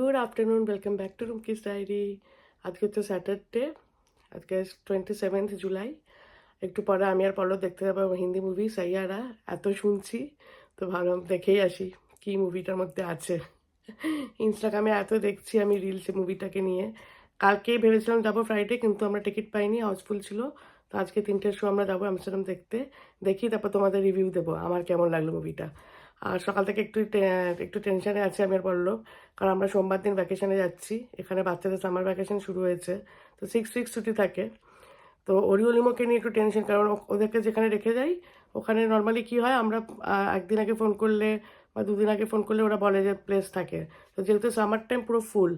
Good afternoon welcome back to রুমকিস diary আজকে হচ্ছে Saturday আজকে টোয়েন্টি সেভেন্থ জুলাই একটু পরে আমি আর পল্লব দেখতে যাব হিন্দি মুভি সাইয়ারা, এত শুনছি, তো ভালো দেখেই আসি কি মুভিটার মধ্যে আছে। ইনস্টাগ্রামে এত দেখছি আমি রিলসে মুভিটাকে নিয়ে। কালকেই ভেবেছিলাম যাব ফ্রাইডে কিন্তু আমরা টিকিট পাইনি হাউসফুল ছিল। তো আজকে তিনটের শো আমরা যাব আমস্টারডাম দেখতে। দেখি তারপর তোমাদের রিভিউ দেবো, আমার কেমন লাগল মুভিটা আর সকাল থেকে একটু একটু টেনশানে আছে আমি বলল কারণ আমরা সোমবার দিন ভ্যাকেশনে যাচ্ছি। এখানে বাচ্চাদের সামার ভ্যাকেশন শুরু হয়েছে। তো সিক্স উইক্স ছুটি থাকে। তো অরিওলিমোকে নিয়ে একটু টেনশন কারণ ওদেরকে যেখানে রেখে যাই, ওখানে নর্মালি কি হয়, আমরা একদিন আগে ফোন করলে বা দুদিন আগে ফোন করলে ওরা বলে যে প্লেস থাকে। তো যেহেতু সামার টাইম পুরো ফুল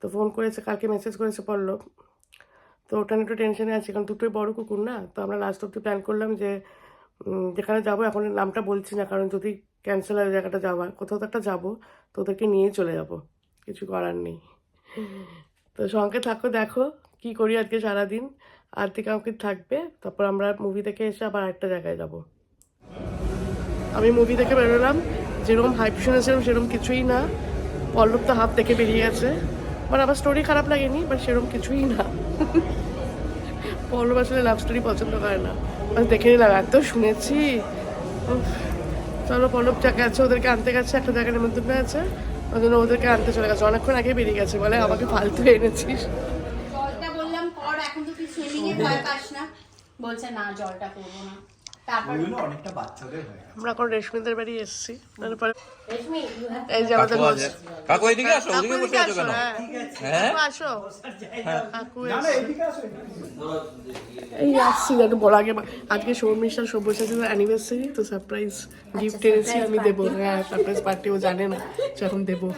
তো ফোন করেছে, কালকে মেসেজ করেছে পড়ল তো ওটা একটু টেনশনে আছে, কারণ দুটোই বড় কুকুর না। তো আমরা লাস্ট অব্দি প্ল্যান করলাম যে যেখানে যাব, এখন নামটা বলছি না, কারণ যদি ক্যান্সেল হয় জায়গাটা যাওয়ার। কোথাও তো একটা যাব, তো ওদেরকে নিয়ে চলে যাব। কিছু করার নেই। তো সঙ্গে থাকো, দেখো কি করি আজকে সারাদিন। আর দিকে আমাকে থাকবে, তারপর আমরা মুভি দেখে এসে আবার একটা জায়গায় যাব। আমি মুভি দেখে বেরোলাম, যেরকম হাইপ শুনেছিলাম সেরকম কিছুই না। পল্লব তো হাফ দেখে বেরিয়ে গেছে। মানে আমার স্টোরি খারাপ লাগেনি বাট সেরকম কিছুই না। পল্লব আসলে লাভ স্টোরি পছন্দ করে না। আমি দেখে নিলাম, এত শুনেছি। চলো পল্লব যাকে আছে, ওদেরকে আনতে গেছে, একটা জায়গার নিমন্ত্রণ আছে। ওই জন্য ওদেরকে আনতে চলে গেছে। অনেকক্ষণ আগে বেরিয়ে গেছে বলে, আমাকে ফালতু এনেছিস। বললাম এখন তো তুই সুইমিং এ পাস না। বলছে, না, জলটা করব না। অনেকটা বাচ্চাদের আমরা এখন রেশমিদের বাড়ি এসেছি। তারপরে রেশমি you have- এই যে আমাদের কাকু host। আছে কাকু এদিকে আসো ওদিকে বসে আছো কেন? হ্যাঁ। হ্যাঁ? আসো। কাকু এই আসছি দেখো বলা আগে আজকে সব্যসাচীর অ্যানিভার্সারি তো সারপ্রাইজ গিফট এনেছি আমি দেবো। হ্যাঁ সারপ্রাইজ পার্টি ও জানে না যখন দেবো।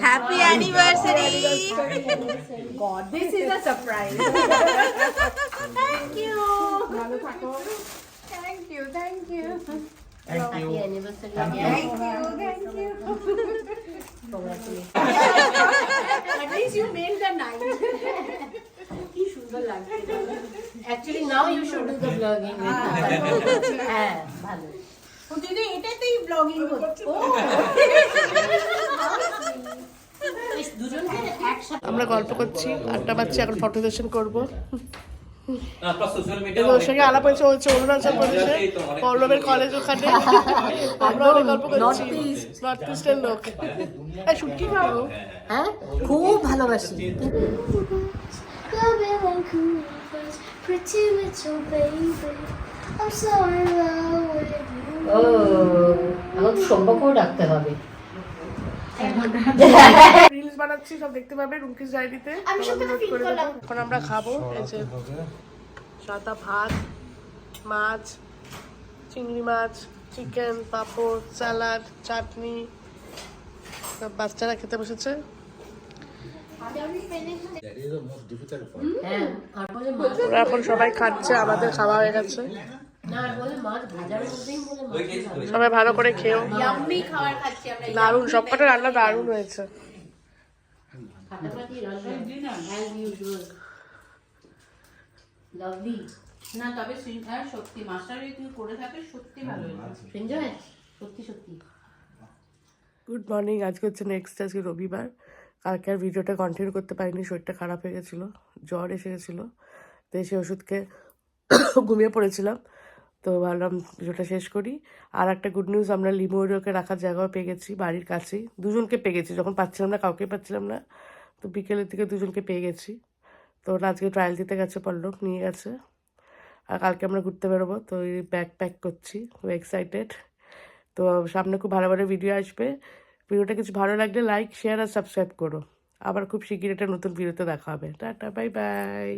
Happy anniversary! God, this is a surprise. thank you. Thank you, thank you. Thank you Thank you, thank you. At least you made the night. কি সুন্দর লাগছে Actually, now you should do the vlogging with হ্যাঁ ভালো ও দিদি এটাতেই blogging করছো আমরা গল্প করছি আড্ডা পাচ্ছি এখন ফটো সেশন করব ওর সঙ্গে আলাপ হয়েছে ও হচ্ছে অরুণাচল প্রদেশে পল্লবের কলেজ ওখানে। আমরা অনেক গল্প করছি। নর্থ ইস্টের লোক। এই শুটকি খাও। হ্যাঁ খুব ভালোবাসি। Loving and coolers, pretty little baby. I'm so in love with you. ও আমার তো সম্পর্কও রাখতে হবে। রিলস বানাচ্ছি সব দেখতে পাবে রুমকিস ডায়েরিতে। এখন আমরা খাব এই যে সাদা ভাত মাছ চিংড়ি মাছ চিকেন পাঁপড় স্যালাড চাটনি। সব বাচ্চারা খেতে বসেছে। হ্যাঁ এখন সবাই খাচ্ছে আমাদের খাওয়া হয়ে গেছে। সবাই ভালো করে খেও। ইয়াম্মি খাবার খাচ্ছি দারুণ সবকটা রান্না দারুণ হয়েছে। না তবে হ্যাঁ, সত্যি মাস্টার তুই করে থাকিস সত্যি ভালো সত্যি সত্যি। গুড মর্নিং আজকে হচ্ছে নেক্সট আজকে রবিবার। কালকে আর ভিডিওটা কন্টিনিউ করতে পারিনি শরীরটা খারাপ হয়ে গেছিল জ্বর এসে গেছিল তো সেই ওষুধকে ঘুমিয়ে পড়েছিলাম। তো ভাবলাম ভিডিওটা শেষ করি। আর একটা গুড নিউজ আমরা লিমোরিওকে রাখার জায়গাও পেয়ে গেছি, বাড়ির কাছেই। দুজনকে পেয়ে গেছি, যখন পাচ্ছিলাম না কাউকে পাচ্ছিলাম না। তো বিকেলের দিকে দুজনকে পেয়ে গেছি। তো ওরা আজকে ট্রায়াল দিতে গেছে, পল্লব নিয়ে গেছে। আর কালকে আমরা ঘুরতে বেরোবো, তো এই ব্যাগ প্যাক করছি, খুব এক্সাইটেড তো সামনে খুব ভালো ভালো ভিডিও আসবে। ভিডিওটা কিছু ভালো লাগলে লাইক শেয়ার আর সাবস্ক্রাইব করো। আবার খুব শিগগির একটা নতুন ভিডিওতে দেখা হবে। Tata bye bye